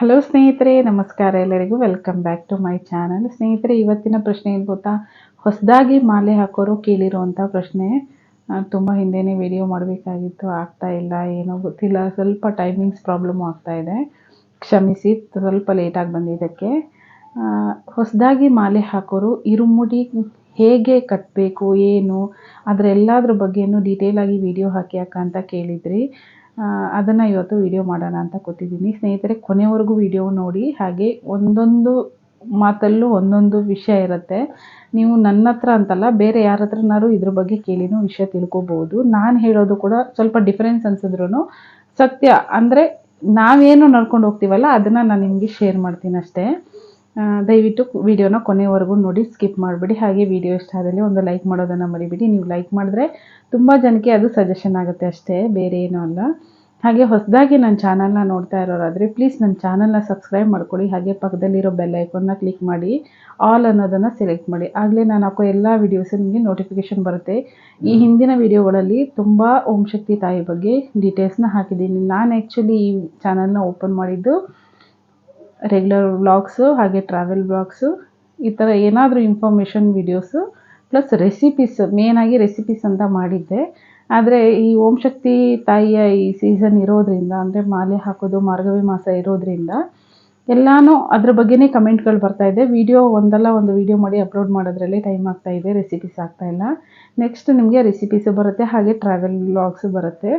Hello ಸ್ನೇಹಿತರೆ. ನಮಸ್ಕಾರ ಎಲ್ಲರಿಗೂ. Welcome back to my channel ಸ್ನೇಹಿತರೆ, ಇವತ್ತಿನ ಪ್ರಶ್ನೆ ಏನು ಗೊತ್ತಾ? ಹೊಸದಾಗಿ ಮಾಲೆ ಹಾಕೋರು ಕೇಳಿರುವಂಥ ಪ್ರಶ್ನೆ ತುಂಬ ಹಿಂದೆನೇ ವಿಡಿಯೋ ಮಾಡಬೇಕಾಗಿತ್ತು. ಆಗ್ತಾ ಇಲ್ಲ, ಏನೋ ಗೊತ್ತಿಲ್ಲ. ಸ್ವಲ್ಪ ಟೈಮಿಂಗ್ಸ್ ಪ್ರಾಬ್ಲಮ್ ಆಗ್ತಾ ಇದೆ. ಕ್ಷಮಿಸಿ, ಸ್ವಲ್ಪ ಲೇಟಾಗಿ ಬಂದಿದ್ದಕ್ಕೆ. ಹೊಸದಾಗಿ ಮಾಲೆ ಹಾಕೋರು ಇರುಮುಡಿ ಹೇಗೆ ಕಟ್ಟಬೇಕು ಏನು? ಅದರ ಬಗ್ಗೆನೂ ಡೀಟೇಲಾಗಿ ವಿಡಿಯೋ ಹಾಕಿ ಹಾಕ ಅಂತ ಕೇಳಿದ್ರಿ. ಅದನ್ನು ಇವತ್ತು ವಿಡಿಯೋ ಮಾಡೋಣ ಅಂತ ಕೂತಿದ್ದೀನಿ. ಸ್ನೇಹಿತರೆ, ಕೊನೆವರೆಗೂ ವಿಡಿಯೋ ನೋಡಿ, ಹಾಗೆ ಒಂದೊಂದು ಮಾತಲ್ಲೂ ಒಂದೊಂದು ವಿಷಯ ಇರುತ್ತೆ. ನೀವು ನನ್ನ ಹತ್ರ ಅಂತಲ್ಲ, ಬೇರೆ ಯಾರ ಹತ್ರನಾರು ಇದ್ರ ಬಗ್ಗೆ ಕೇಳಿನೂ ವಿಷಯ ತಿಳ್ಕೊಬೋದು. ನಾನು ಹೇಳೋದು ಕೂಡ ಸ್ವಲ್ಪ ಡಿಫ್ರೆನ್ಸ್ ಅನ್ಸಿದ್ರು ಸತ್ಯ ಅಂದರೆ ನಾವೇನು ನಡ್ಕೊಂಡು ಹೋಗ್ತೀವಲ್ಲ, ಅದನ್ನು ನಾನು ನಿಮಗೆ ಶೇರ್ ಮಾಡ್ತೀನಿ ಅಷ್ಟೇ ದಯವಿಟ್ಟು ವಿಡಿಯೋನ ಕೊನೆವರೆಗೂ ನೋಡಿ, ಸ್ಕಿಪ್ ಮಾಡಿಬಿಡಿ. ಹಾಗೆ ವಿಡಿಯೋ ಇಷ್ಟ ಆದಲ್ಲಿ ಒಂದು ಲೈಕ್ ಮಾಡೋದನ್ನು ಮರಿಬಿಡಿ. ನೀವು ಲೈಕ್ ಮಾಡಿದ್ರೆ ತುಂಬ ಜನಕ್ಕೆ ಅದು ಸಜೆಷನ್ ಆಗುತ್ತೆ ಅಷ್ಟೇ, ಬೇರೆ ಏನೂ ಅಲ್ಲ. ಹಾಗೆ ಹೊಸದಾಗಿ ನನ್ನ ಚಾನಲ್ನ ನೋಡ್ತಾ ಇರೋರಾದರೆ ಪ್ಲೀಸ್ ನನ್ನ ಚಾನಲ್ನ ಸಬ್ಸ್ಕ್ರೈಬ್ ಮಾಡ್ಕೊಳ್ಳಿ. ಹಾಗೆ ಪಕ್ಕದಲ್ಲಿರೋ ಬೆಲ್ ಐಕನ್ನ ಕ್ಲಿಕ್ ಮಾಡಿ ಆಲ್ ಅನ್ನೋದನ್ನು ಸೆಲೆಕ್ಟ್ ಮಾಡಿ. ಆಗಲೇ ನಾನು ಹಾಕೋ ಎಲ್ಲ ವೀಡಿಯೋಸು ನಿಮಗೆ ನೋಟಿಫಿಕೇಷನ್ ಬರುತ್ತೆ. ಈ ಹಿಂದಿನ ವೀಡಿಯೋಗಳಲ್ಲಿ ತುಂಬ ಓಂ ಶಕ್ತಿ ತಾಯಿ ಬಗ್ಗೆ ಡೀಟೇಲ್ಸ್ನ ಹಾಕಿದ್ದೀನಿ. ನಾನು ಆ್ಯಕ್ಚುಲಿ ಈ ಚಾನಲ್ನ ಓಪನ್ ಮಾಡಿದ್ದು ರೆಗ್ಯುಲರ್ ವ್ಲಾಗ್ಸು ಹಾಗೆ ಟ್ರಾವೆಲ್ ವ್ಲಾಗ್ಸು ಈ ಥರ ಏನಾದರೂ ಇನ್ಫಾರ್ಮೇಷನ್ ವೀಡಿಯೋಸು ಪ್ಲಸ್ ರೆಸಿಪೀಸ್ ಮೇನಾಗಿ ರೆಸಿಪೀಸ್ ಅಂತ ಮಾಡಿದ್ದೆ. ಆದರೆ ಈ ಓಂ ಶಕ್ತಿ ತಾಯಿಯ ಈ ಸೀಸನ್ ಇರೋದ್ರಿಂದ, ಅಂದರೆ ಮಾಲೆ ಹಾಕೋದು, ಮಾರ್ಗವಿ ಮಾಸ ಇರೋದ್ರಿಂದ, ಎಲ್ಲನೂ ಅದ್ರ ಬಗ್ಗೆನೇ ಕಮೆಂಟ್ಗಳು ಬರ್ತಾ ಇದೆ. ವಿಡಿಯೋ ಒಂದಲ್ಲ, ಒಂದು ವಿಡಿಯೋ ಮಾಡಿ ಅಪ್ಲೋಡ್ ಮಾಡೋದ್ರಲ್ಲಿ ಟೈಮ್ ಆಗ್ತಾ ಇದೆ ರೆಸಿಪೀಸ್ ಆಗ್ತಾ ಇಲ್ಲ. ನೆಕ್ಸ್ಟ್ ನಿಮಗೆ ರೆಸಿಪೀಸು ಬರುತ್ತೆ, ಹಾಗೆ ಟ್ರಾವೆಲ್ ವ್ಲಾಗ್ಸು ಬರುತ್ತೆ.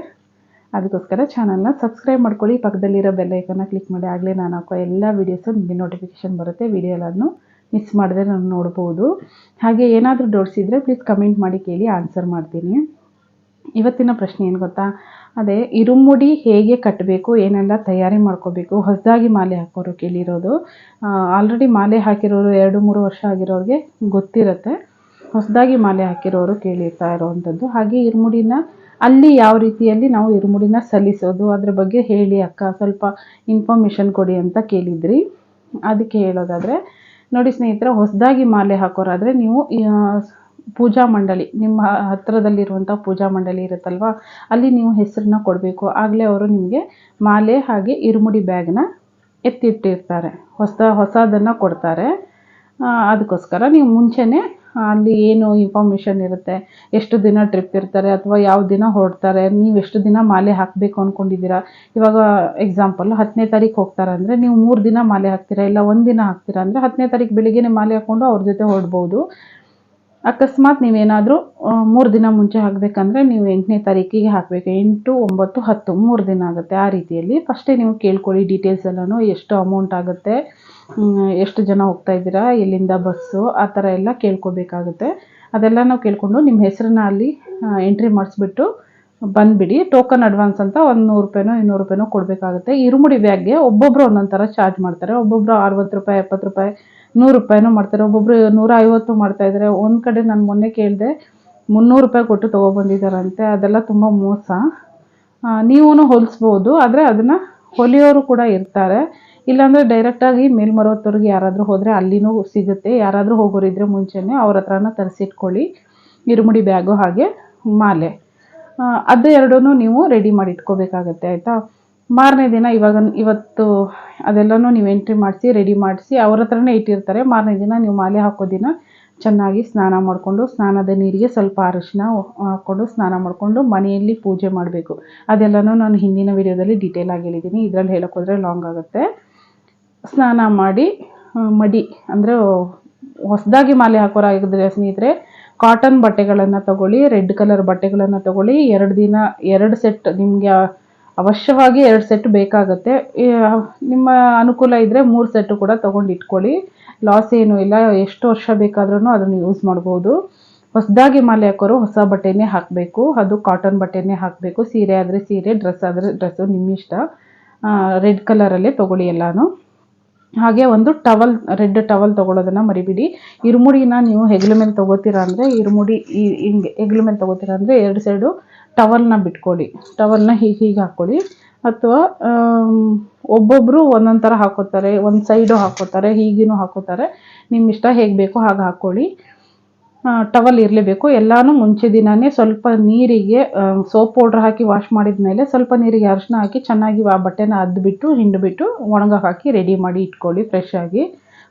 ಅದಕ್ಕೋಸ್ಕರ ಚಾನಲ್ನ ಸಬ್ಸ್ಕ್ರೈಬ್ ಮಾಡ್ಕೊಳ್ಳಿ. ಪಕ್ಕದಲ್ಲಿರೋ ಬೆಲ್ ಐಕನ್ನ ಕ್ಲಿಕ್ ಮಾಡಿ. ಆಗಲೇ ನಾನು ಹಾಕೋ ಎಲ್ಲ ವೀಡಿಯೋಸು ನಿಮಗೆ ನೋಟಿಫಿಕೇಷನ್ ಬರುತ್ತೆ. ವಿಡಿಯೋ ಎಲ್ಲನೂ ಮಿಸ್ ಮಾಡದೆ ನಾನು ನೋಡ್ಬೋದು. ಹಾಗೆ ಏನಾದರೂ ಡೌಟ್ಸ್ ಪ್ಲೀಸ್ ಕಮೆಂಟ್ ಮಾಡಿ ಕೇಳಿ ಆನ್ಸರ್ ಮಾಡ್ತೀನಿ. ಇವತ್ತಿನ ಪ್ರಶ್ನೆ ಏನು ಗೊತ್ತಾ? ಅದೇ, ಇರುಮುಡಿ ಹೇಗೆ ಕಟ್ಟಬೇಕು ಏನೆಲ್ಲ ತಯಾರಿ ಮಾಡ್ಕೋಬೇಕು, ಹೊಸದಾಗಿ ಮಾಲೆ ಹಾಕೋರು ಕೇಳಿರೋದು. ಆಲ್ರೆಡಿ ಮಾಲೆ ಹಾಕಿರೋರು ಎರಡು, ಮೂರು ವರ್ಷ ಆಗಿರೋರಿಗೆ ಗೊತ್ತಿರುತ್ತೆ. ಹೊಸದಾಗಿ ಮಾಲೆ ಹಾಕಿರೋರು ಕೇಳಿರ್ತಾ ಇರೋವಂಥದ್ದು. ಹಾಗೆ ಇರುಮುಡಿನ ಅಲ್ಲಿ ಯಾವ ರೀತಿಯಲ್ಲಿ ನಾವು ಇರುಮುಡಿನ ಸಲ್ಲಿಸೋದು? ಅದ್ರ ಬಗ್ಗೆ ಹೇಳಿ ಅಕ್ಕ, ಸ್ವಲ್ಪ ಇನ್ಫಾರ್ಮೇಷನ್ ಕೊಡಿ ಅಂತ ಕೇಳಿದ್ರಿ. ಅದಕ್ಕೆ ಹೇಳೋದಾದರೆ, ನೋಡಿ ಸ್ನೇಹಿತರೆ, ಹೊಸದಾಗಿ ಮಾಲೆ ಹಾಕೋರಾದರೆ ನೀವು ಪೂಜಾ ಮಂಡಳಿ, ನಿಮ್ಮ ಹತ್ತಿರದಲ್ಲಿರುವಂಥ ಪೂಜಾ ಮಂಡಳಿ ಇರುತ್ತಲ್ವ, ಅಲ್ಲಿ ನೀವು ಹೆಸರನ್ನ ಕೊಡಬೇಕು. ಆಗಲೇ ಅವರು ನಿಮಗೆ ಮಾಲೆ ಹಾಗೆ ಇರುಮುಡಿ ಬ್ಯಾಗ್ನ ಎತ್ತಿಟ್ಟಿರ್ತಾರೆ. ಹೊಸ ಹೊಸದನ್ನು ಕೊಡ್ತಾರೆ. ಅದಕ್ಕೋಸ್ಕರ ನೀವು ಮುಂಚೆನೇ ಅಲ್ಲಿ ಏನು ಇನ್ಫಾರ್ಮೇಷನ್ ಇರುತ್ತೆ? ಎಷ್ಟು ದಿನ ಟ್ರಿಪ್ ಇರ್ತಾರೆ ಅಥವಾ ಯಾವ ದಿನ ಹೊರಡ್ತಾರೆ? ನೀವು ಎಷ್ಟು ದಿನ ಮಾಲೆ ಹಾಕಬೇಕು ಅಂದ್ಕೊಂಡಿದ್ದೀರಾ ಇವಾಗ ಎಕ್ಸಾಂಪಲ್ ಹತ್ತನೇ ತಾರೀಕು ಹೋಗ್ತಾರೆ ಅಂದರೆ ನೀವು ಮೂರು ದಿನ ಮಾಲೆ ಹಾಕ್ತೀರಾ? ಇಲ್ಲ ಒಂದು ದಿನ ಹಾಕ್ತೀರಾ? ಅಂದರೆ ಹತ್ತನೇ ತಾರೀಕು ಬೆಳಿಗ್ಗೆನೇ ಮಾಲೆ ಹಾಕ್ಕೊಂಡು ಅವ್ರ ಜೊತೆ ಹೊರಡ್ಬೋದು. ಅಕಸ್ಮಾತ್ ನೀವೇನಾದರೂ ಮೂರು ದಿನ ಮುಂಚೆ ಹಾಕಬೇಕಂದ್ರೆ ನೀವು ಎಂಟನೇ ತಾರೀಕಿಗೆ ಹಾಕಬೇಕು. ಎಂಟು, ಒಂಬತ್ತು, ಹತ್ತು, ಮೂರು ದಿನ ಆಗುತ್ತೆ ಆ ರೀತಿಯಲ್ಲಿ. ಫಸ್ಟೇ ನೀವು ಕೇಳ್ಕೊಳ್ಳಿ ಡೀಟೇಲ್ಸ್ ಎಲ್ಲನೂ, ಎಷ್ಟು ಅಮೌಂಟ್ ಆಗುತ್ತೆ. ಎಷ್ಟು ಜನ ಹೋಗ್ತಾ ಇದ್ದೀರಾ, ಎಲ್ಲಿಂದ ಬಸ್ಸು, ಆ ಥರ ಎಲ್ಲ ಕೇಳ್ಕೊಬೇಕಾಗುತ್ತೆ. ಅದೆಲ್ಲ ನಾವು ಕೇಳಿಕೊಂಡು ನಿಮ್ಮ ಹೆಸರನ್ನ ಅಲ್ಲಿ ಎಂಟ್ರಿ ಮಾಡಿಸ್ಬಿಟ್ಟು ಬಂದುಬಿಡಿ. ಟೋಕನ್ ಅಡ್ವಾನ್ಸ್ ಅಂತ ಒಂದು ನೂರು ರೂಪಾಯಿನೋ, ಇನ್ನೂರು ರೂಪಾಯಿನೋ ಕೊಡಬೇಕಾಗುತ್ತೆ. ಇರುಮುಡಿ ಬ್ಯಾಗ್ಗೆ ಒಬ್ಬೊಬ್ಬರು ಒಂದೊಂದು ಥರ ಚಾರ್ಜ್ ಮಾಡ್ತಾರೆ. ಒಬ್ಬೊಬ್ಬರು ಅರವತ್ತು ರೂಪಾಯಿ, ಎಪ್ಪತ್ತು ರೂಪಾಯಿ, ನೂರು ರೂಪಾಯಿನೂ ಮಾಡ್ತಾರೆ. ಒಬ್ಬೊಬ್ಬರು ನೂರ ಐವತ್ತು ಮಾಡ್ತಾ ಇದ್ದಾರೆ. ಒಂದು ಕಡೆ ನಾನು ಮೊನ್ನೆ ಕೇಳಿದೆ, ಮುನ್ನೂರು ರೂಪಾಯಿ ಕೊಟ್ಟು ತೊಗೊಬಂದಿದ್ದಾರಂತೆ. ಅದೆಲ್ಲ ತುಂಬ ಮೋಸ. ನೀವೂ ಹೊಲಿಸ್ಬೋದು. ಆದರೆ ಅದನ್ನು ಹೊಲಿಯೋರು ಕೂಡ ಇರ್ತಾರೆ. ಇಲ್ಲಾಂದರೆ ಡೈರೆಕ್ಟಾಗಿ ಮೇಲ್ಮರವತ್ತವ್ರಿಗೆ ಯಾರಾದರೂ ಹೋದರೆ ಅಲ್ಲಿನೂ ಸಿಗುತ್ತೆ. ಯಾರಾದರೂ ಹೋಗೋರಿದ್ರೆ ಮುಂಚೆನೇ ಅವ್ರ ಹತ್ರನ ತರಿಸಿಟ್ಕೊಳ್ಳಿ. ಇರುಮುಡಿ ಬ್ಯಾಗು ಹಾಗೆ ಮಾಲೆ. ಅದು ಎರಡೂ ನೀವು ರೆಡಿ ಮಾಡಿ ಇಟ್ಕೋಬೇಕಾಗತ್ತೆ, ಆಯಿತಾ? ಮಾರನೇ ದಿನ ಇವಾಗ ಇವತ್ತು ಅದೆಲ್ಲನೂ ನೀವು ಎಂಟ್ರಿ ಮಾಡಿಸಿ ರೆಡಿ ಮಾಡಿಸಿ, ಅವ್ರ ಹತ್ರನೇ ಇಟ್ಟಿರ್ತಾರೆ. ಮಾರನೇ ದಿನ ನೀವು ಮಾಲೆ ಹಾಕೋ ದಿನ ಚೆನ್ನಾಗಿ ಸ್ನಾನ ಮಾಡಿಕೊಂಡು, ಸ್ನಾನದ ನೀರಿಗೆ ಸ್ವಲ್ಪ ಅರಿಶಿನ ಹಾಕ್ಕೊಂಡು, ಸ್ನಾನ ಮಾಡಿಕೊಂಡು ಮನೆಯಲ್ಲಿ ಪೂಜೆ ಮಾಡಬೇಕು. ಅದೆಲ್ಲನೂ ನಾನು ಹಿಂದಿನ ವಿಡಿಯೋದಲ್ಲಿ ಡೀಟೇಲ್ ಆಗಿ ಹೇಳಿದ್ದೀನಿ ಇದರಲ್ಲಿ ಹೇಳೋಕ್ಕೋದ್ರೆ ಲಾಂಗ್ ಆಗುತ್ತೆ. ಸ್ನಾನ ಮಾಡಿ ಮಡಿ, ಅಂದರೆ ಹೊಸದಾಗಿ ಮಾಲೆ ಹಾಕೋರಾಗಿದ್ರೆ ಸ್ನೇಹಿತರೆ ಕಾಟನ್ ಬಟ್ಟೆಗಳನ್ನು ತಗೊಳ್ಳಿ ರೆಡ್ ಕಲರ್ ಬಟ್ಟೆಗಳನ್ನು ತಗೊಳ್ಳಿ, ಎರಡು ದಿನ, ಎರಡು ಸೆಟ್ ನಿಮಗೆ ಅವಶ್ಯವಾಗಿ ಎರಡು ಸೆಟ್ ಬೇಕಾಗುತ್ತೆ. ನಿಮ್ಮ ಅನುಕೂಲ ಇದ್ದರೆ ಮೂರು ಸೆಟ್ಟು ಕೂಡ ತೊಗೊಂಡು ಇಟ್ಕೊಳ್ಳಿ. ಲಾಸ್ ಏನೂ ಇಲ್ಲ, ಎಷ್ಟು ವರ್ಷ ಬೇಕಾದ್ರೂ ಅದನ್ನು ಯೂಸ್ ಮಾಡ್ಬೋದು. ಹೊಸದಾಗಿ ಮಾಲೆ ಹಾಕೋರು ಹೊಸ ಬಟ್ಟೆನೇ ಹಾಕಬೇಕು. ಅದು ಕಾಟನ್ ಬಟ್ಟೆನೇ ಹಾಕಬೇಕು. ಸೀರೆ ಆದರೆ ಸೀರೆ ಡ್ರೆಸ್ ಆದರೆ ಡ್ರೆಸ್ಸು ನಿಮ್ಮ ಇಷ್ಟ ರೆಡ್ ಕಲರಲ್ಲೇ ತೊಗೊಳ್ಳಿ ಎಲ್ಲನೂ. ಹಾಗೆ ಒಂದು ಟವಲ್, ರೆಡ್ ಟವಲ್ ತೊಗೊಳೋದನ್ನು ಮರಿಬಿಡಿ. ಇರುಮುಡಿನ ನೀವು ಹೆಗಲ ಮೇಲೆ ತೊಗೋತೀರಾ ಅಂದರೆ ಇರುಮುಡಿ ಈ ಹಿಂಗೆ ಹೆಗಲ ಮೇಲೆ ತೊಗೋತೀರಾ ಅಂದರೆ ಎರಡು ಸೈಡು ಟವಲ್ನ ಬಿಟ್ಕೊಳ್ಳಿ. ಟವಲ್ನ ಹೀಗೆ ಹೀಗೆ ಹಾಕ್ಕೊಳ್ಳಿ ಅಥವಾ ಒಬ್ಬೊಬ್ಬರು ಒಂದೊಂದು ಥರ ಹಾಕೋತಾರೆ, ಒಂದು ಸೈಡು ಹಾಕೋತಾರೆ ಹೀಗೂ ಹಾಕೋತಾರೆ. ನಿಮ್ಮ ಇಷ್ಟ ಹೇಗೆ ಬೇಕೋ ಹಾಗೆ ಹಾಕ್ಕೊಳ್ಳಿ ಟವಲ್ ಇರಲೇಬೇಕು. ಎಲ್ಲಾನು ಮುಂಚೆ ದಿನವೇ ಸ್ವಲ್ಪ ನೀರಿಗೆ ಸೋಪ್ ಪೌಡ್ರ್ ಹಾಕಿ ವಾಶ್ ಮಾಡಿದ ಮೇಲೆ ಸ್ವಲ್ಪ ನೀರಿಗೆ ಅರಿಶಿನ ಹಾಕಿ ಚೆನ್ನಾಗಿ ಆ ಬಟ್ಟೆನ ಅದ್ಬಿಟ್ಟು, ಹಿಂಡಿಬಿಟ್ಟು ಒಣಗ ಹಾಕಿ ರೆಡಿ ಮಾಡಿ ಇಟ್ಕೊಳ್ಳಿ ಫ್ರೆಶ್ ಆಗಿ.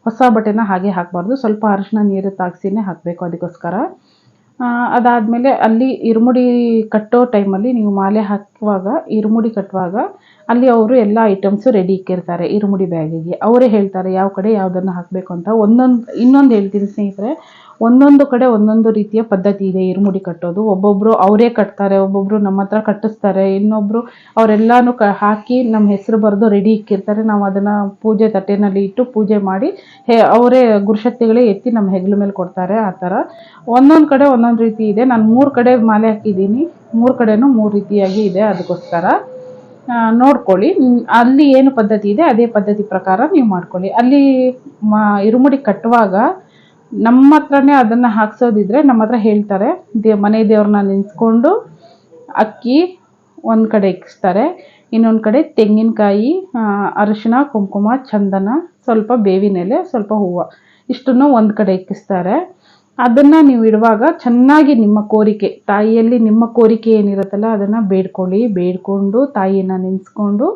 ಹೊಸ ಬಟ್ಟೆನ ಹಾಗೆ ಹಾಕಬಾರ್ದು. ಸ್ವಲ್ಪ ಅರಿಶಿನ ನೀರು ತಾಗಿಸಿನೇ ಹಾಕಬೇಕು ಅದಕ್ಕೋಸ್ಕರ. ಅದಾದಮೇಲೆ ಅಲ್ಲಿ ಇರುಮುಡಿ ಕಟ್ಟೋ ಟೈಮಲ್ಲಿ ನೀವು ಮಾಲೆ ಹಾಕುವಾಗ, ಇರುಮುಡಿ ಕಟ್ಟುವಾಗ ಅಲ್ಲಿ ಅವರು ಎಲ್ಲ ಐಟಮ್ಸು ರೆಡಿ ಇಕ್ಕಿರ್ತಾರೆ ಇರುಮುಡಿ ಬ್ಯಾಗಿಗೆ ಅವರೇ ಹೇಳ್ತಾರೆ, ಯಾವ ಕಡೆ ಯಾವುದನ್ನು ಹಾಕಬೇಕು ಅಂತ. ಒಂದೊಂದು, ಇನ್ನೊಂದು ಹೇಳ್ತೀನಿ ಸ್ನೇಹಿತರೆ ಒಂದೊಂದು ಕಡೆ ಒಂದೊಂದು ರೀತಿಯ ಪದ್ಧತಿ ಇದೆ. ಇರುಮುಡಿ ಕಟ್ಟೋದು ಒಬ್ಬೊಬ್ಬರು ಅವರೇ ಕಟ್ತಾರೆ ಒಬ್ಬೊಬ್ಬರು ನಮ್ಮ ಹತ್ರ ಕಟ್ಟಿಸ್ತಾರೆ ಇನ್ನೊಬ್ಬರು ಅವರೆಲ್ಲನೂ ಕ, ಹಾಕಿ ನಮ್ಮ ಹೆಸರು ಬರೆದು ರೆಡಿ ಇಕ್ಕಿರ್ತಾರೆ. ನಾವು ಅದನ್ನು ಪೂಜೆ ತಟ್ಟೆನಲ್ಲಿ ಇಟ್ಟು ಪೂಜೆ ಮಾಡಿ, ಹೇ, ಅವರೇ ಗುರುಶಕ್ತಿಗಳೇ ಎತ್ತಿ ನಮ್ಮ ಹೆಗಲ ಮೇಲೆ ಕೊಡ್ತಾರೆ. ಆ ಥರ ಒಂದೊಂದು ಕಡೆ ಒಂದೊಂದು ರೀತಿ ಇದೆ. ನಾನು ಮೂರು ಕಡೆ ಮಾಲೆ ಹಾಕಿದ್ದೀನಿ. ಮೂರು ಕಡೆನೂ ಮೂರು ರೀತಿಯಾಗಿ ಇದೆ ಅದಕ್ಕೋಸ್ಕರ. ನೋಡ್ಕೊಳ್ಳಿ. ಅಲ್ಲಿ ಏನು ಪದ್ಧತಿ ಇದೆ, ಅದೇ ಪದ್ಧತಿ ಪ್ರಕಾರ ನೀವು ಮಾಡ್ಕೊಳ್ಳಿ. ಅಲ್ಲಿ ಮಾ, ಇರುಮುಡಿ ಕಟ್ಟುವಾಗ ನಮ್ಮ ಹತ್ರನೇ ಅದನ್ನು ಹಾಕ್ಸೋದಿದ್ರೆ ನಮ್ಮ ಹತ್ರ ಹೇಳ್ತಾರೆ. ದೇ, ಮನೆ ದೇವ್ರನ್ನ ನೆನೆಸ್ಕೊಂಡು ಅಕ್ಕಿ ಒಂದು ಕಡೆ ಇಕ್ಕಿಸ್ತಾರೆ ಇನ್ನೊಂದು ಕಡೆ ತೆಂಗಿನಕಾಯಿ ಅರಿಶಿನ ಕುಂಕುಮ, ಚಂದನ, ಸ್ವಲ್ಪ ಬೇವಿನ ಎಲೆ ಸ್ವಲ್ಪ ಹೂವು ಇಷ್ಟನ್ನು ಒಂದು ಕಡೆ ಇಕ್ಕಿಸ್ತಾರೆ. ಅದನ್ನು ನೀವು ಇಡುವಾಗ ಚೆನ್ನಾಗಿ ನಿಮ್ಮ ಕೋರಿಕೆ, ತಾಯಿಯಲ್ಲಿ ನಿಮ್ಮ ಕೋರಿಕೆ ಏನಿರುತ್ತಲ್ಲ ಅದನ್ನು ಬೇಡ್ಕೊಳ್ಳಿ, ಬೇಡ್ಕೊಂಡು ತಾಯಿಯನ್ನು ನೆನೆಸ್ಕೊಂಡು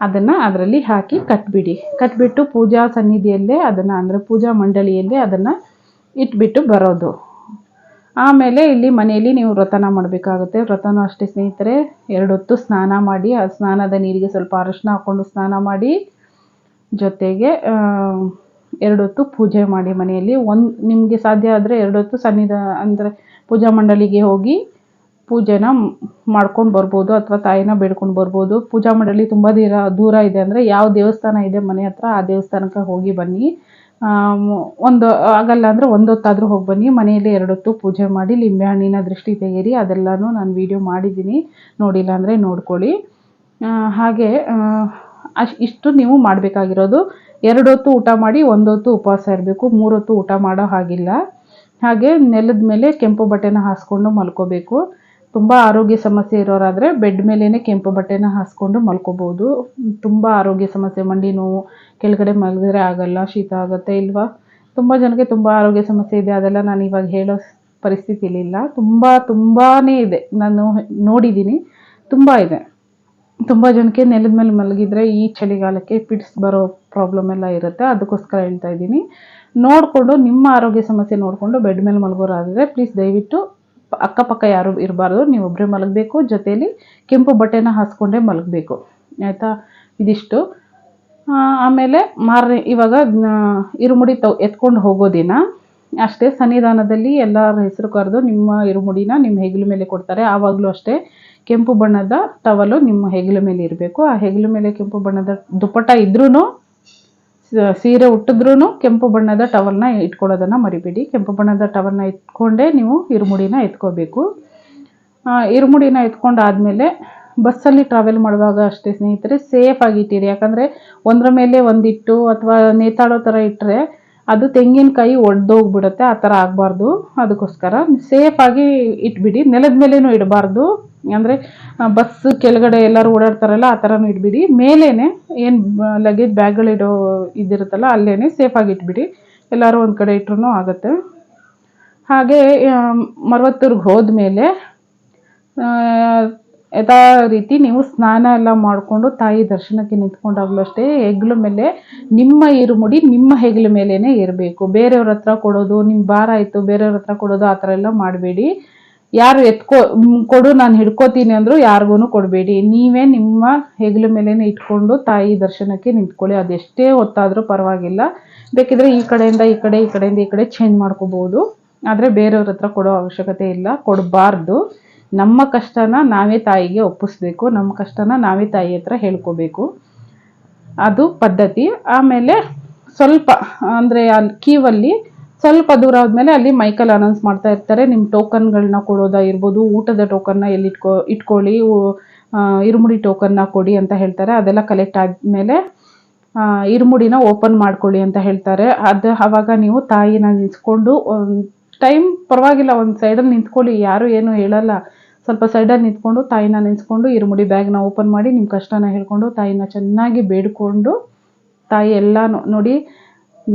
ಅದನ್ನು ಅದರಲ್ಲಿ ಹಾಕಿ ಕಟ್ಬಿಡಿ. ಕಟ್ಬಿಟ್ಟು ಪೂಜಾ ಸನ್ನಿಧಿಯಲ್ಲೇ ಅದನ್ನು ಅಂದರೆ ಪೂಜಾ ಮಂಡಳಿಯಲ್ಲೇ ಅದನ್ನು ಇಟ್ಬಿಟ್ಟು ಬರೋದು. ಆಮೇಲೆ ಇಲ್ಲಿ ಮನೆಯಲ್ಲಿ ನೀವು ವ್ರತನ ಮಾಡಬೇಕಾಗುತ್ತೆ. ವ್ರತನೂ ಅಷ್ಟೇ ಸ್ನೇಹಿತರೆ ಎರಡು ಹೊತ್ತು ಸ್ನಾನ ಮಾಡಿ, ಆ ಸ್ನಾನದ ನೀರಿಗೆ ಸ್ವಲ್ಪ ಅರಶಿನ ಹಾಕ್ಕೊಂಡು ಸ್ನಾನ ಮಾಡಿ, ಜೊತೆಗೆ ಎರಡು ಹೊತ್ತು ಪೂಜೆ ಮಾಡಿ ಮನೆಯಲ್ಲಿ. ಒಂದು, ನಿಮಗೆ ಸಾಧ್ಯ ಆದರೆ ಎರಡು ಹೊತ್ತು ಸನ್ನಿಧ, ಅಂದರೆ ಪೂಜಾ ಮಂಡಳಿಗೆ ಹೋಗಿ ಪೂಜೆನ ಮಾಡ್ಕೊಂಡು ಬರ್ಬೋದು ಅಥವಾ ತಾಯಿನ ಬೇಡ್ಕೊಂಡು ಬರ್ಬೋದು. ಪೂಜಾ ಮಂಡಳಿ ತುಂಬ ದೂರ ದೂರ ಇದೆ ಅಂದರೆ ಯಾವ ದೇವಸ್ಥಾನ ಇದೆ ಮನೆ ಹತ್ರ ಆ ದೇವಸ್ಥಾನಕ್ಕೆ ಹೋಗಿ ಬನ್ನಿ. ಒಂದು, ಆಗಲ್ಲ ಅಂದರೆ ಒಂದೊತ್ತಾದರೂ ಹೋಗಿ ಬನ್ನಿ. ಮನೆಯಲ್ಲಿ ಎರಡೊತ್ತು ಪೂಜೆ ಮಾಡಿ ಲಿಂಬೆಹಣ್ಣಿನ ದೃಷ್ಟಿ ತೆಗೀರಿ ಅದೆಲ್ಲನೂ ನಾನು ವೀಡಿಯೋ ಮಾಡಿದ್ದೀನಿ. ನೋಡಿಲ್ಲ ಅಂದರೆ ನೋಡ್ಕೊಳ್ಳಿ. ಹಾಗೆ ಅಶ್, ಇಷ್ಟು ನೀವು ಮಾಡಬೇಕಾಗಿರೋದು. ಎರಡು ಹೊತ್ತು ಊಟ ಮಾಡಿ ಒಂದೊತ್ತು ಉಪವಾಸ ಇರಬೇಕು. ಮೂರೊತ್ತು ಊಟ ಮಾಡೋ ಹಾಗಿಲ್ಲ. ಹಾಗೆ ನೆಲದ ಮೇಲೆ ಕೆಂಪು ಬಟ್ಟೆನ ಹಾಸ್ಕೊಂಡು ಮಲ್ಕೋಬೇಕು. ತುಂಬ ಆರೋಗ್ಯ ಸಮಸ್ಯೆ ಇರೋರಾದರೆ ಬೆಡ್ ಮೇಲೇ ಕೆಂಪು ಬಟ್ಟೆನ ಹಾಸ್ಕೊಂಡು ಮಲ್ಕೋಬೋದು. ತುಂಬ ಆರೋಗ್ಯ ಸಮಸ್ಯೆ, ಮಂಡಿ ನೋವು, ಕೆಳಗಡೆ ಮಲಗಿದ್ರೆ ಆಗಲ್ಲ, ಶೀತ ಆಗುತ್ತೆ ಇಲ್ವಾ? ತುಂಬ ಜನಕ್ಕೆ ತುಂಬ ಆರೋಗ್ಯ ಸಮಸ್ಯೆ ಇದೆ. ಅದೆಲ್ಲ ನಾನು ಇವಾಗ ಹೇಳೋ ಪರಿಸ್ಥಿತಿಲಿಲ್ಲ ತುಂಬ ತುಂಬಾ ಇದೆ. ನಾನು ನೋಡಿದ್ದೀನಿ. ತುಂಬ ಇದೆ. ತುಂಬ ಜನಕ್ಕೆ ನೆಲದ ಮೇಲೆ ಮಲಗಿದ್ರೆ ಈ ಚಳಿಗಾಲಕ್ಕೆ ಪಿಟ್ಸ್ ಬರೋ ಪ್ರಾಬ್ಲಮ್ ಎಲ್ಲ ಇರುತ್ತೆ. ಅದಕ್ಕೋಸ್ಕರ ಹೇಳ್ತಾ ಇದ್ದೀನಿ. ನೋಡಿಕೊಂಡು, ನಿಮ್ಮ ಆರೋಗ್ಯ ಸಮಸ್ಯೆ ನೋಡಿಕೊಂಡು ಬೆಡ್ ಮೇಲೆ ಮಲಗೋರಾದರೆ ಪ್ಲೀಸ್ ದಯವಿಟ್ಟು ಅಕ್ಕಪಕ್ಕ ಯಾರು ಇರಬಾರ್ದು, ನೀವು ಒಬ್ಬರೇ ಮಲಗಬೇಕು ಜೊತೆಯಲ್ಲಿ ಕೆಂಪು ಬಟ್ಟೆನ ಹಾಸ್ಕೊಂಡೇ ಮಲಗಬೇಕು. ಆಯಿತಾ? ಇದಿಷ್ಟು. ಆಮೇಲೆ ಮಾರನೇ, ಇವಾಗ ಇರುಮುಡಿ ತ, ಎತ್ಕೊಂಡು ಹೋಗೋ ದಿನ. ಅಷ್ಟೇ, ಸನ್ನಿಧಾನದಲ್ಲಿ ಎಲ್ಲರ ಹೆಸರು ಕರೆದು ನಿಮ್ಮ ಇರುಮುಡಿನ ನಿಮ್ಮ ಹೆಗಲ ಮೇಲೆ ಕೊಡ್ತಾರೆ. ಆವಾಗಲೂ ಅಷ್ಟೇ, ಕೆಂಪು ಬಣ್ಣದ ಟವಲು ನಿಮ್ಮ ಹೆಗಲ ಮೇಲೆ ಇರಬೇಕು. ಆ ಹೆಗಲ ಮೇಲೆ ಕೆಂಪು ಬಣ್ಣದ ದುಪ್ಪಟ್ಟ ಇದ್ರೂ ಸೀರೆ ಉಟ್ಟಿದ್ರೂ ಕೆಂಪು ಬಣ್ಣದ ಟವಲ್ನ ಇಟ್ಕೊಳ್ಳೋದನ್ನು ಮರಿಬೇಡಿ. ಕೆಂಪು ಬಣ್ಣದ ಟವಲ್ನ ಇಟ್ಕೊಂಡೇ ನೀವು ಇರುಮುಡಿನ ಎತ್ಕೋಬೇಕು. ಇರುಮುಡಿನ ಎತ್ಕೊಂಡಾದಮೇಲೆ ಬಸ್ಸಲ್ಲಿ ಟ್ರಾವೆಲ್ ಮಾಡುವಾಗ ಅಷ್ಟೇ ಸ್ನೇಹಿತರೆ ಸೇಫಾಗಿ ಇಟ್ಟಿರಿ. ಯಾಕಂದರೆ ಒಂದರ ಮೇಲೆ ಒಂದಿಟ್ಟು ಅಥವಾ ನೇತಾಡೋ ಥರ ಇಟ್ಟರೆ ಅದು ತೆಂಗಿನಕಾಯಿ ಒಡೆದೋಗ್ಬಿಡುತ್ತೆ, ಆ ಥರ ಆಗಬಾರ್ದು. ಅದಕ್ಕೋಸ್ಕರ ಸೇಫಾಗಿ ಇಟ್ಬಿಡಿ. ನೆಲದ ಮೇಲೇನೂ ಇಡಬಾರ್ದು. ಅಂದರೆ ಬಸ್ ಕೆಳಗಡೆ ಎಲ್ಲರೂ ಓಡಾಡ್ತಾರಲ್ಲ, ಆ ಥರನೂ ಇಟ್ಬಿಡಿ. ಮೇಲೇ ಏನು ಲಗೇಜ್ ಬ್ಯಾಗ್ಗಳಿಡೋ ಇದಿರುತ್ತಲ್ಲ ಅಲ್ಲೇ ಸೇಫಾಗಿ ಇಟ್ಬಿಡಿ. ಎಲ್ಲರೂ ಒಂದು ಕಡೆ ಇಟ್ರೂ ಆಗುತ್ತೆ. ಹಾಗೆ ಮರವತ್ತೂರ್ಗೆ ಹೋದ್ಮೇಲೆ ಯಥಾ ರೀತಿ ನೀವು ಸ್ನಾನ ಎಲ್ಲ ಮಾಡಿಕೊಂಡು ತಾಯಿ ದರ್ಶನಕ್ಕೆ ನಿಂತ್ಕೊಂಡಾಗಲೂ ಅಷ್ಟೇ ಹೆಗ್ಲ ಮೇಲೆ ನಿಮ್ಮ ಇರುಮುಡಿ ನಿಮ್ಮ ಹೆಗ್ಲ ಮೇಲೇ ಇರಬೇಕು. ಬೇರೆಯವ್ರ ಹತ್ರ ಕೊಡೋದು ನಿಮ್ಮ ಭಾರ ಆಯಿತು, ಬೇರೆಯವ್ರ ಹತ್ರ ಕೊಡೋದು, ಆ ಥರ ಎಲ್ಲ ಮಾಡಬೇಡಿ. ಯಾರು ಎತ್ಕೊ ಕೊಡು, ನಾನು ಹಿಡ್ಕೋತೀನಿ ಅಂದರೂ ಯಾರಿಗೂ ಕೊಡಬೇಡಿ. ನೀವೇ ನಿಮ್ಮ ಹೆಗಲ ಮೇಲೇ ಇಟ್ಕೊಂಡು ತಾಯಿ ದರ್ಶನಕ್ಕೆ ನಿಂತ್ಕೊಳ್ಳಿ. ಅದೆಷ್ಟೇ ಹೊತ್ತಾದರೂ ಪರವಾಗಿಲ್ಲ. ಬೇಕಿದ್ರೆ ಈ ಕಡೆಯಿಂದ, ಈ ಕಡೆ, ಈ ಕಡೆಯಿಂದ, ಈ ಕಡೆ ಚೇಂಜ್ ಮಾಡ್ಕೋಬೋದು. ಆದರೆ ಬೇರೆಯವ್ರ ಹತ್ರ ಕೊಡೋ ಅವಶ್ಯಕತೆ ಇಲ್ಲ. ಕೊಡಬಾರ್ದು. ನಮ್ಮ ಕಷ್ಟನ ನಾವೇ ತಾಯಿಗೆ ಒಪ್ಪಿಸ್ಬೇಕು. ನಮ್ಮ ಕಷ್ಟನ ನಾವೇ ತಾಯಿ ಹತ್ರ ಹೇಳ್ಕೋಬೇಕು. ಅದು ಪದ್ಧತಿ. ಆಮೇಲೆ ಸ್ವಲ್ಪ, ಅಂದರೆ ಅಲ್ಲಿ ಕ್ಯೂವಲ್ಲಿ ಸ್ವಲ್ಪ ದೂರ ಆದಮೇಲೆ ಅಲ್ಲಿ ಮೈಕಲ್ ಅನೌನ್ಸ್ ಮಾಡ್ತಾ ಇರ್ತಾರೆ. ನಿಮ್ಮ ಟೋಕನ್ಗಳನ್ನ ಕೊಡೋದಾಗಿರ್ಬೋದು ಊಟದ ಟೋಕನ್ನ ಎಲ್ಲಿ ಇಟ್ಕೊ, ಇಟ್ಕೊಳ್ಳಿ ಇರುಮುಡಿ ಟೋಕನ್ನ ಕೊಡಿ ಅಂತ ಹೇಳ್ತಾರೆ. ಅದೆಲ್ಲ ಕಲೆಕ್ಟ್ ಆದಮೇಲೆ ಇರುಮುಡಿನ ಓಪನ್ ಮಾಡ್ಕೊಳ್ಳಿ ಅಂತ ಹೇಳ್ತಾರೆ. ಅದು ಆವಾಗ ನೀವು ತಾಯಿನ ನಿಂತ್ಕೊಂಡು ಟೈಮ್ ಪರವಾಗಿಲ್ಲ, ಒಂದು ಸೈಡಲ್ಲಿ ನಿಂತ್ಕೊಳ್ಳಿ, ಯಾರು ಏನು ಹೇಳಲ್ಲ. ಸ್ವಲ್ಪ ಸೈಡಲ್ಲಿ ನಿಂತ್ಕೊಂಡು ತಾಯಿನ ನಿಂತ್ಕೊಂಡು ಇರುಮುಡಿ ಬ್ಯಾಗ್ನ ಓಪನ್ ಮಾಡಿ ನಿಮ್ಮ ಕಷ್ಟನ ಹೇಳ್ಕೊಂಡು ತಾಯಿನ ಚೆನ್ನಾಗಿ ಬೇಡಿಕೊಂಡು ತಾಯಿ ಎಲ್ಲ ನೋಡಿ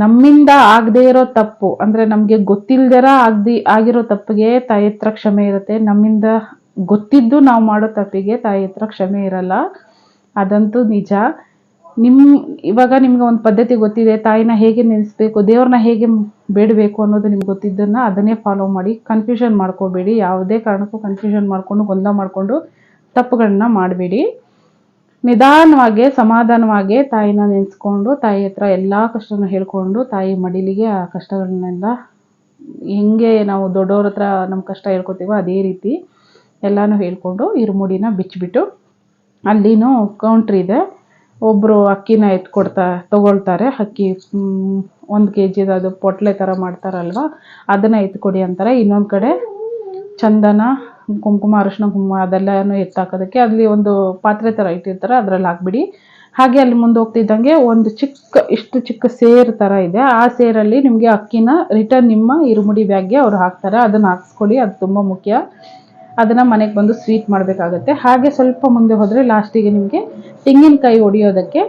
ನಮ್ಮಿಂದ ಆಗದೆ ಇರೋ ತಪ್ಪು, ಅಂದ್ರೆ ನಮಗೆ ಗೊತ್ತಿಲ್ದರ ಆಗದಿ, ಆಗಿರೋ ತಪ್ಪಿಗೆ ತಾಯಿ ಹತ್ರ ಕ್ಷಮೆ ಇರುತ್ತೆ. ನಮ್ಮಿಂದ ಗೊತ್ತಿದ್ದು ನಾವು ಮಾಡೋ ತಪ್ಪಿಗೆ ತಾಯಿ ಹತ್ರ ಕ್ಷಮೆ ಇರಲ್ಲ. ಅದಂತೂ ನಿಜ. ನಿಮ್ಮ ಇವಾಗ ನಿಮ್ಗೆ ಒಂದು ಪದ್ಧತಿ ಗೊತ್ತಿದೆ, ತಾಯಿನ ಹೇಗೆ ನೆನೆಸ್ಬೇಕು, ದೇವ್ರನ್ನ ಹೇಗೆ ಬೇಡಬೇಕು ಅನ್ನೋದು ನಿಮ್ಗೆ ಗೊತ್ತಿದ್ದನ್ನ ಅದನ್ನೇ ಫಾಲೋ ಮಾಡಿ ಕನ್ಫ್ಯೂಷನ್ ಮಾಡ್ಕೋಬೇಡಿ. ಯಾವುದೇ ಕಾರಣಕ್ಕೂ ಕನ್ಫ್ಯೂಷನ್ ಮಾಡ್ಕೊಂಡು, ಗೊಂದಲ ಮಾಡ್ಕೊಂಡು ತಪ್ಪುಗಳನ್ನ ಮಾಡಬೇಡಿ. ನಿಧಾನವಾಗಿ, ಸಮಾಧಾನವಾಗಿ ತಾಯಿನ ನೆನೆಸ್ಕೊಂಡು, ತಾಯಿ ಹತ್ರ ಎಲ್ಲ ಕಷ್ಟನ ಹೇಳ್ಕೊಂಡು, ತಾಯಿ ಮಡಿಲಿಗೆ ಆ ಕಷ್ಟಗಳನ್ನೆಲ್ಲ ಹೆಂಗೆ ನಾವು ದೊಡ್ಡವ್ರ ಹತ್ರ ನಮ್ಮ ಕಷ್ಟ ಹೇಳ್ಕೊತೀವೋ ಅದೇ ರೀತಿ ಎಲ್ಲನೂ ಹೇಳ್ಕೊಂಡು ಇರುಮುಡಿನ ಬಿಚ್ಚಿಬಿಟ್ಟು ಅಲ್ಲಿನೂ ಕೌಂಟ್ರ್ ಇದೆ. ಒಬ್ಬರು ಅಕ್ಕಿನ ಎತ್ಕೊಡ್ತಾ ತೊಗೊಳ್ತಾರೆ. ಅಕ್ಕಿ ಒಂದು ಕೆ ಜಿದು ಅದು ಪೊಟ್ಲೆ ಥರ ಮಾಡ್ತಾರಲ್ವ? ಅದನ್ನು ಎತ್ಕೊಡಿ ಅಂತಾರೆ. ಇನ್ನೊಂದು ಕಡೆ ಚಂದನ ಕುಂಕುಮ ಅರಿಶಿನ ಕುಂಕುಮ ಅದೆಲ್ಲನೂ ಎತ್ತಾಕೋದಕ್ಕೆ ಅಲ್ಲಿ ಒಂದು ಪಾತ್ರೆ ಥರ ಇಟ್ಟಿರ್ತಾರೆ, ಅದರಲ್ಲಿ ಹಾಕ್ಬಿಡಿ. ಹಾಗೆ ಅಲ್ಲಿ ಮುಂದೆ ಹೋಗ್ತಿದ್ದಂಗೆ ಒಂದು ಚಿಕ್ಕ, ಇಷ್ಟು ಚಿಕ್ಕ ಸೇರ್ ಥರ ಇದೆ. ಆ ಸೇರಲ್ಲಿ ನಿಮಗೆ ಅಕ್ಕಿನ ರಿಟರ್ನ್ ನಿಮ್ಮ ಇರುಮುಡಿ ಬ್ಯಾಗ್ಗೆ ಅವ್ರು ಹಾಕ್ತಾರೆ. ಅದನ್ನು ಹಾಕ್ಸ್ಕೊಳ್ಳಿ, ಅದು ತುಂಬ ಮುಖ್ಯ. ಅದನ್ನು ಮನೆಗೆ ಬಂದು ಸ್ವೀಟ್ ಮಾಡಬೇಕಾಗತ್ತೆ. ಹಾಗೆ ಸ್ವಲ್ಪ ಮುಂದೆ ಹೋದರೆ ಲಾಸ್ಟಿಗೆ ನಿಮಗೆ ತೆಂಗಿನಕಾಯಿ ಹೊಡಿಯೋದಕ್ಕೆ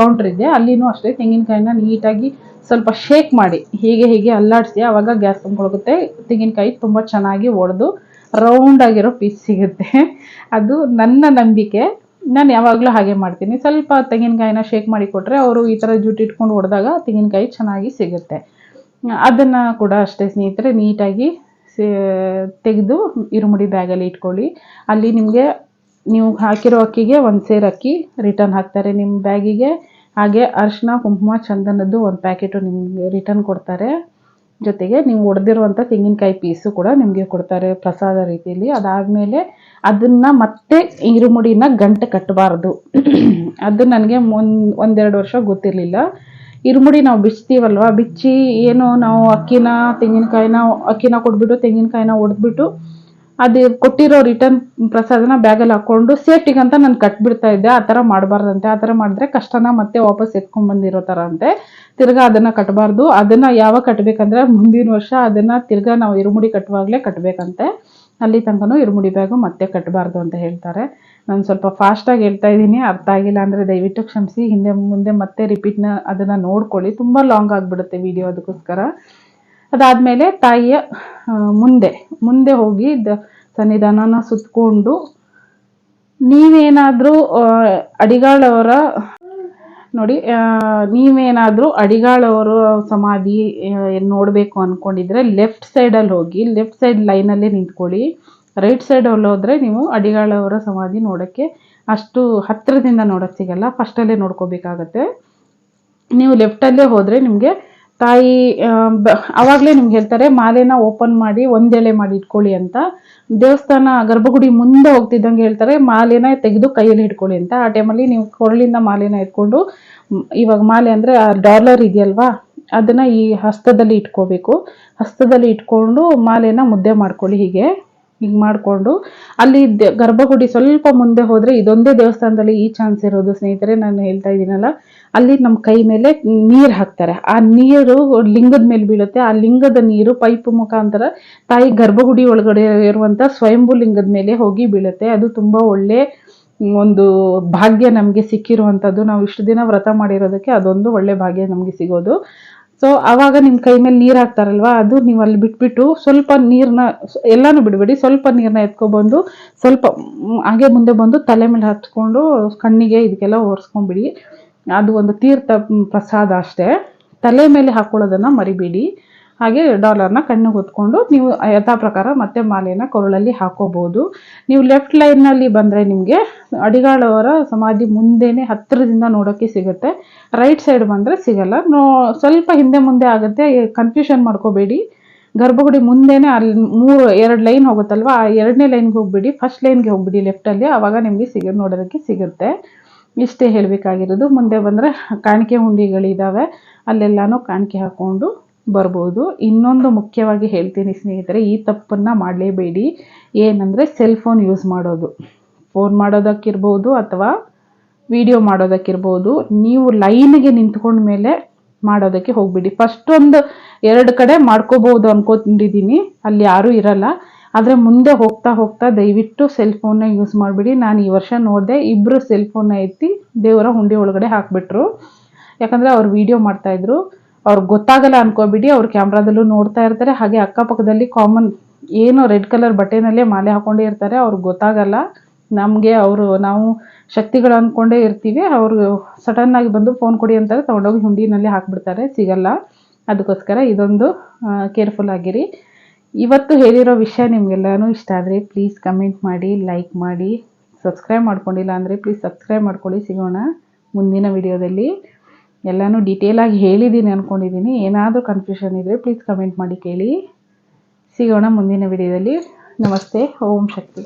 ಕೌಂಟ್ರ್ ಇದೆ. ಅಲ್ಲಿನೂ ಅಷ್ಟೇ ತೆಂಗಿನಕಾಯಿನ ನೀಟಾಗಿ ಸ್ವಲ್ಪ ಶೇಕ್ ಮಾಡಿ, ಹೀಗೆ ಹೀಗೆ ಅಲ್ಲಾಡಿಸಿ ಆವಾಗ ಗ್ಯಾಸ್ ತುಂಬಿಕೊಳ್ಳುತ್ತೆ ತೆಂಗಿನಕಾಯಿ ತುಂಬ ಚೆನ್ನಾಗಿ ಒಡೆದು ರೌಂಡ್ ಆಗಿರೋ ಪೀಸ್ ಸಿಗುತ್ತೆ. ಅದು ನನ್ನ ನಂಬಿಕೆ. ನಾನು ಯಾವಾಗಲೂ ಹಾಗೆ ಮಾಡ್ತೀನಿ. ಸ್ವಲ್ಪ ತೆಂಗಿನಕಾಯಿನ ಶೇಕ್ ಮಾಡಿ ಕೊಟ್ಟರೆ ಅವರು ಈ ಥರ ಜುಟ್ಟು ಇಟ್ಕೊಂಡು ಹೊಡೆದಾಗ ತೆಂಗಿನಕಾಯಿ ಚೆನ್ನಾಗಿ ಸಿಗುತ್ತೆ. ಅದನ್ನು ಕೂಡ ಅಷ್ಟೇ ಸ್ನೇಹಿತರೆ, ನೀಟಾಗಿ ತೆಗೆದು ಇರುಮುಡಿ ಬ್ಯಾಗಲ್ಲಿ ಇಟ್ಕೊಳ್ಳಿ. ಅಲ್ಲಿ ನಿಮಗೆ ನೀವು ಹಾಕಿರೋ ಅಕ್ಕಿಗೆ ಒಂದು ಸೇರು ಅಕ್ಕಿ ರಿಟರ್ನ್ ಹಾಕ್ತಾರೆ. ನಿಮ್ಮ ಬ್ಯಾಗಿಗೆ ಹಾಗೆ ಅರಿಶಿನ, ಕುಂಕುಮ, ಚಂದನದ್ದು ಒಂದು ಪ್ಯಾಕೆಟು ನಿಮಗೆ ರಿಟರ್ನ್ ಕೊಡ್ತಾರೆ. ಜೊತೆಗೆ ನೀವು ಒಡೆದಿರುವಂಥ ತೆಂಗಿನಕಾಯಿ ಪೀಸು ಕೂಡ ನಿಮಗೆ ಕೊಡ್ತಾರೆ ಪ್ರಸಾದ ರೀತಿಯಲ್ಲಿ. ಅದಾದಮೇಲೆ ಅದನ್ನು ಮತ್ತೆ ಇರುಮುಡಿನ ಗಂಟೆ ಕಟ್ಟಬಾರ್ದು ಅದು ನನಗೆ ಮುನ್, ಒಂದೆರಡು ವರ್ಷ ಗೊತ್ತಿರಲಿಲ್ಲ. ಇರುಮುಡಿ ನಾವು ಬಿಚ್ತೀವಲ್ವ? ಬಿಚ್ಚಿ ಏನು ನಾವು ಅಕ್ಕಿನ, ತೆಂಗಿನಕಾಯಿನ, ಅಕ್ಕಿನ ಕೊಟ್ಬಿಟ್ಟು ತೆಂಗಿನಕಾಯಿನ ಒಡೆದ್ಬಿಟ್ಟು ಅದು ಕೊಟ್ಟಿರೋ ರಿಟರ್ನ್ ಪ್ರಸಾದನ ಬ್ಯಾಗಲ್ಲಿ ಹಾಕೊಂಡು ಸೇಫ್ಟಿಗಂತ ನಾನು ಕಟ್ಬಿಡ್ತಾ ಇದ್ದೆ. ಆ ಥರ ಮಾಡಬಾರ್ದಂತೆ. ಆ ಥರ ಮಾಡಿದ್ರೆ ಕಷ್ಟನ ಮತ್ತೆ ವಾಪಸ್ ಎತ್ಕೊಂಡ್ಬಂದಿರೋ ಥರ ಅಂತೆ. ತಿರ್ಗಾ ಅದನ್ನು ಕಟ್ಟಬಾರ್ದು ಅದನ್ನು ಯಾವಾಗ ಕಟ್ಟಬೇಕಂದ್ರೆ ಮುಂದಿನ ವರ್ಷ ಅದನ್ನು ತಿರ್ಗಾ ನಾವು ಇರುಮುಡಿ ಕಟ್ಟುವಾಗಲೇ ಕಟ್ಟಬೇಕಂತೆ ಅಲ್ಲಿ ತನಕನೂ ಇರುಮುಡಿ ಬ್ಯಾಗು ಮತ್ತೆ ಕಟ್ಟಬಾರ್ದು ಅಂತ ಹೇಳ್ತಾರೆ. ನಾನು ಸ್ವಲ್ಪ ಫಾಸ್ಟಾಗಿ ಹೇಳ್ತಾ ಇದ್ದೀನಿ. ಅರ್ಥ ಆಗಿಲ್ಲ ಅಂದರೆ ದಯವಿಟ್ಟು ಕ್ಷಮಿಸಿ. ಹಿಂದೆ ಮುಂದೆ ಮತ್ತೆ ರಿಪೀಟ್ನ ಅದನ್ನು ನೋಡ್ಕೊಳ್ಳಿ. ತುಂಬ ಲಾಂಗ್ ಆಗಿಬಿಡುತ್ತೆ ವಿಡಿಯೋ ಅದಕ್ಕೋಸ್ಕರ. ಅದಾದಮೇಲೆ ತಾಯಿಯ ಮುಂದೆ ಮುಂದೆ ಹೋಗಿ ದ ಸನ್ನಿಧಾನನ ಸುತ್ತಕೊಂಡು ನೀವೇನಾದರೂ ಅಡಿಗಾಳವರ ನೋಡಿ ನೀವೇನಾದರೂ ಅಡಿಗಾಳವರ ಸಮಾಧಿ ನೋಡಬೇಕು ಅಂದ್ಕೊಂಡಿದ್ರೆ ಲೆಫ್ಟ್ ಸೈಡಲ್ಲಿ ಹೋಗಿ ಲೆಫ್ಟ್ ಸೈಡ್ ಲೈನಲ್ಲೇ ನಿಂತ್ಕೊಳ್ಳಿ. ರೈಟ್ ಸೈಡಲ್ಲಿ ಹೋದರೆ ನೀವು ಅಡಿಗಾಳವರ ಸಮಾಧಿ ನೋಡೋಕ್ಕೆ ಅಷ್ಟು ಹತ್ತಿರದಿಂದ ನೋಡೋಕ್ಕೆ ಸಿಗಲ್ಲ ಫಸ್ಟಲ್ಲೇ ನೋಡ್ಕೋಬೇಕಾಗತ್ತೆ. ನೀವು ಲೆಫ್ಟಲ್ಲೇ ಹೋದರೆ ನಿಮಗೆ ತಾಯಿ ಆವಾಗಲೇ ನಿಮ್ಗೆ ಹೇಳ್ತಾರೆ, ಮಾಲೆನ ಓಪನ್ ಮಾಡಿ ಒಂದೆಳೆ ಮಾಡಿ ಇಟ್ಕೊಳ್ಳಿ ಅಂತ. ದೇವಸ್ಥಾನ ಗರ್ಭಗುಡಿ ಮುಂದೆ ಹೋಗ್ತಿದ್ದಂಗೆ ಹೇಳ್ತಾರೆ, ಮಾಲೆನ ತೆಗೆದು ಕೈಯಲ್ಲಿ ಇಟ್ಕೊಳ್ಳಿ ಅಂತ. ಆ ಟೈಮಲ್ಲಿ ನೀವು ಕೊರಳಿಂದ ಮಾಲೆನ ಇಟ್ಕೊಂಡು ಇವಾಗ ಮಾಲೆ ಅಂದರೆ ಆ ಡಾಲರ್ ಇದೆಯಲ್ವಾ, ಅದನ್ನು ಈ ಹಸ್ತದಲ್ಲಿ ಇಟ್ಕೋಬೇಕು. ಹಸ್ತದಲ್ಲಿ ಇಟ್ಕೊಂಡು ಮಾಲೆನ ಮುದ್ದೆ ಮಾಡ್ಕೊಳ್ಳಿ ಹೀಗೆ. ಹಿಂಗೆ ಮಾಡಿಕೊಂಡು ಅಲ್ಲಿ ಗರ್ಭಗುಡಿ ಸ್ವಲ್ಪ ಮುಂದೆ ಹೋದರೆ ಇದೊಂದೇ ದೇವಸ್ಥಾನದಲ್ಲಿ ಈ ಚಾನ್ಸ್ ಇರೋದು. ಸ್ನೇಹಿತರೆ, ನಾನು ಹೇಳ್ತಾ ಇದ್ದೀನಲ್ಲ, ಅಲ್ಲಿ ನಮ್ಮ ಕೈ ಮೇಲೆ ನೀರು ಹಾಕ್ತಾರೆ. ಆ ನೀರು ಲಿಂಗದ ಮೇಲೆ ಬೀಳುತ್ತೆ. ಆ ಲಿಂಗದ ನೀರು ಪೈಪ್ ಮುಖಾಂತರ ತಾಯಿ ಗರ್ಭಗುಡಿ ಒಳಗಡೆ ಇರುವಂಥ ಸ್ವಯಂಭು ಲಿಂಗದ ಮೇಲೆ ಹೋಗಿ ಬೀಳುತ್ತೆ. ಅದು ತುಂಬ ಒಳ್ಳೆ ಒಂದು ಭಾಗ್ಯ ನಮಗೆ ಸಿಕ್ಕಿರುವಂಥದ್ದು ನಾವು ಇಷ್ಟು ದಿನ ವ್ರತ ಮಾಡಿರೋದಕ್ಕೆ ಅದೊಂದು ಒಳ್ಳೆ ಭಾಗ್ಯ ನಮಗೆ ಸಿಗೋದು. ಸೊ ಆವಾಗ ನಿಮ್ಮ ಕೈ ಮೇಲೆ ನೀರು ಹಾಕ್ತಾರಲ್ವ, ಅದು ನೀವು ಅಲ್ಲಿ ಬಿಟ್ಬಿಟ್ಟು ಸ್ವಲ್ಪ ನೀರನ್ನ ಎಲ್ಲನೂ ಬಿಡಬೇಡಿ, ಸ್ವಲ್ಪ ನೀರನ್ನ ಎತ್ಕೊಬಂದು ಸ್ವಲ್ಪ ಹಾಗೆ ಮುಂದೆ ಬಂದು ತಲೆ ಮೇಲೆ ಹಚ್ಕೊಂಡು ಕಣ್ಣಿಗೆ ಇದಕ್ಕೆಲ್ಲ ಒರೆಸ್ಕೊಂಬಿಡಿ ಅದು ಒಂದು ತೀರ್ಥ ಪ್ರಸಾದ ಅಷ್ಟೇ. ತಲೆ ಮೇಲೆ ಹಾಕ್ಕೊಳ್ಳೋದನ್ನು ಮರಿಬೇಡಿ. ಹಾಗೆ ಡಾಲರ್ನ ಕಣ್ಣಿಗೆ ಹೊತ್ಕೊಂಡು ನೀವು ಯಥಾ ಪ್ರಕಾರ ಮತ್ತೆ ಮಾಲೆನ ಕೊರಳಲ್ಲಿ ಹಾಕೋಬೋದು. ನೀವು ಲೆಫ್ಟ್ ಲೈನ್ನಲ್ಲಿ ಬಂದರೆ ನಿಮಗೆ ಅಡಿಗಾಳವರ ಸಮಾಧಿ ಮುಂದೆನೇ ಹತ್ತಿರದಿಂದ ನೋಡೋಕ್ಕೆ ಸಿಗುತ್ತೆ. ರೈಟ್ ಸೈಡ್ ಬಂದರೆ ಸಿಗಲ್ಲ. ನೋ, ಸ್ವಲ್ಪ ಹಿಂದೆ ಮುಂದೆ ಆಗುತ್ತೆ. ಕನ್ಫ್ಯೂಷನ್ ಮಾಡ್ಕೋಬೇಡಿ. ಗರ್ಭಗುಡಿ ಮುಂದೆನೇ ಅಲ್ಲಿ ಮೂರು, ಎರಡು ಲೈನ್ ಹೋಗುತ್ತಲ್ವ? ಆ ಎರಡನೇ ಲೈನ್ಗೆ ಹೋಗ್ಬಿಡಿ. ಫಸ್ಟ್ ಲೈನ್ಗೆ ಹೋಗ್ಬಿಡಿ ಲೆಫ್ಟಲ್ಲಿ ಆವಾಗ ನಿಮಗೆ ಸಿಗ, ನೋಡೋದಕ್ಕೆ ಸಿಗುತ್ತೆ. ಇಷ್ಟೇ ಹೇಳಬೇಕಾಗಿರೋದು. ಮುಂದೆ ಬಂದರೆ ಕಾಣಿಕೆ ಹುಂಡಿಗಳಿದ್ದಾವೆ ಅಲ್ಲೆಲ್ಲನೂ ಕಾಣಿಕೆ ಹಾಕ್ಕೊಂಡು ಬರ್ಬೋದು. ಇನ್ನೊಂದು ಮುಖ್ಯವಾಗಿ ಹೇಳ್ತೀನಿ ಸ್ನೇಹಿತರೆ, ಈ ತಪ್ಪನ್ನು ಮಾಡಲೇಬೇಡಿ. ಏನಂದರೆ ಸೆಲ್ ಫೋನ್ ಯೂಸ್ ಮಾಡೋದು. ಫೋನ್ ಮಾಡೋದಕ್ಕಿರ್ಬೋದು ಅಥವಾ ವಿಡಿಯೋ ಮಾಡೋದಕ್ಕಿರ್ಬೋದು. ನೀವು ಲೈನಿಗೆ ನಿಂತ್ಕೊಂಡ ಮೇಲೆ ಮಾಡೋದಕ್ಕೆ ಹೋಗ್ಬಿಡಿ. ಫಸ್ಟ್ ಒಂದು ಎರಡು ಕಡೆ ಮಾಡ್ಕೋಬೋದು ಅಂದ್ಕೊಂಡಿದ್ದೀನಿ ಅಲ್ಲಿ ಯಾರೂ ಇರಲ್ಲ. ಆದರೆ ಮುಂದೆ ಹೋಗ್ತಾ ಹೋಗ್ತಾ ದಯವಿಟ್ಟು ಸೆಲ್ ಫೋನ್ನ ಯೂಸ್ ಮಾಡಿಬಿಡಿ. ನಾನು ಈ ವರ್ಷ ನೋಡಿದೆ ಇಬ್ಬರು ಸೆಲ್ ಫೋನ್ನ ಎತ್ತಿ ದೇವರ ಹುಂಡಿ ಒಳಗಡೆ ಹಾಕಿಬಿಟ್ರು. ಯಾಕಂದರೆ ಅವ್ರು ವಿಡಿಯೋ ಮಾಡ್ತಾಯಿದ್ರು ಅವ್ರಿಗೆ ಗೊತ್ತಾಗಲ್ಲ ಅನ್ಕೋಬಿಡಿ ಅವ್ರು ಕ್ಯಾಮ್ರಾದಲ್ಲೂ ನೋಡ್ತಾ ಇರ್ತಾರೆ. ಹಾಗೆ ಅಕ್ಕಪಕ್ಕದಲ್ಲಿ ಕಾಮನ್ ಏನು ರೆಡ್ ಕಲರ್ ಬಟ್ಟೆನಲ್ಲೇ ಮಾಲೆ ಹಾಕೊಂಡೇ ಇರ್ತಾರೆ. ಅವ್ರಿಗೆ ಗೊತ್ತಾಗಲ್ಲ. ನಮಗೆ ಅವರು, ನಾವು ಶಕ್ತಿಗಳು ಅಂದ್ಕೊಂಡೇ ಇರ್ತೀವಿ. ಅವರು ಸಡನ್ನಾಗಿ ಬಂದು ಫೋನ್ ಕೊಡಿ ಅಂತಾರೆ. ತೊಗೊಂಡೋಗಿ ಹುಂಡಿನಲ್ಲಿ ಹಾಕ್ಬಿಡ್ತಾರೆ. ಸಿಗಲ್ಲ. ಅದಕ್ಕೋಸ್ಕರ ಇದೊಂದು ಕೇರ್ಫುಲ್ ಆಗಿರಿ. ಇವತ್ತು ಹೇಳಿರೋ ವಿಷಯ ನಿಮಗೆಲ್ಲನೂ ಇಷ್ಟ ಆದರೆ ಪ್ಲೀಸ್ ಕಮೆಂಟ್ ಮಾಡಿ ಲೈಕ್ ಮಾಡಿ ಸಬ್ಸ್ಕ್ರೈಬ್ ಮಾಡ್ಕೊಂಡಿಲ್ಲ ಅಂದರೆ ಪ್ಲೀಸ್ ಸಬ್ಸ್ಕ್ರೈಬ್ ಮಾಡ್ಕೊಳ್ಳಿ. ಸಿಗೋಣ ಮುಂದಿನ ವಿಡಿಯೋದಲ್ಲಿ ಎಲ್ಲನೂ ಡೀಟೇಲಾಗಿ ಹೇಳಿದ್ದೀನಿ ಅಂದ್ಕೊಂಡಿದ್ದೀನಿ ಏನಾದರೂ ಕನ್ಫ್ಯೂಷನ್ ಇದ್ದರೆ ಪ್ಲೀಸ್ ಕಮೆಂಟ್ ಮಾಡಿ ಕೇಳಿ. ಸಿಗೋಣ ಮುಂದಿನ ವಿಡಿಯೋದಲ್ಲಿ. ನಮಸ್ತೆ. ಓಂ ಶಕ್ತಿ.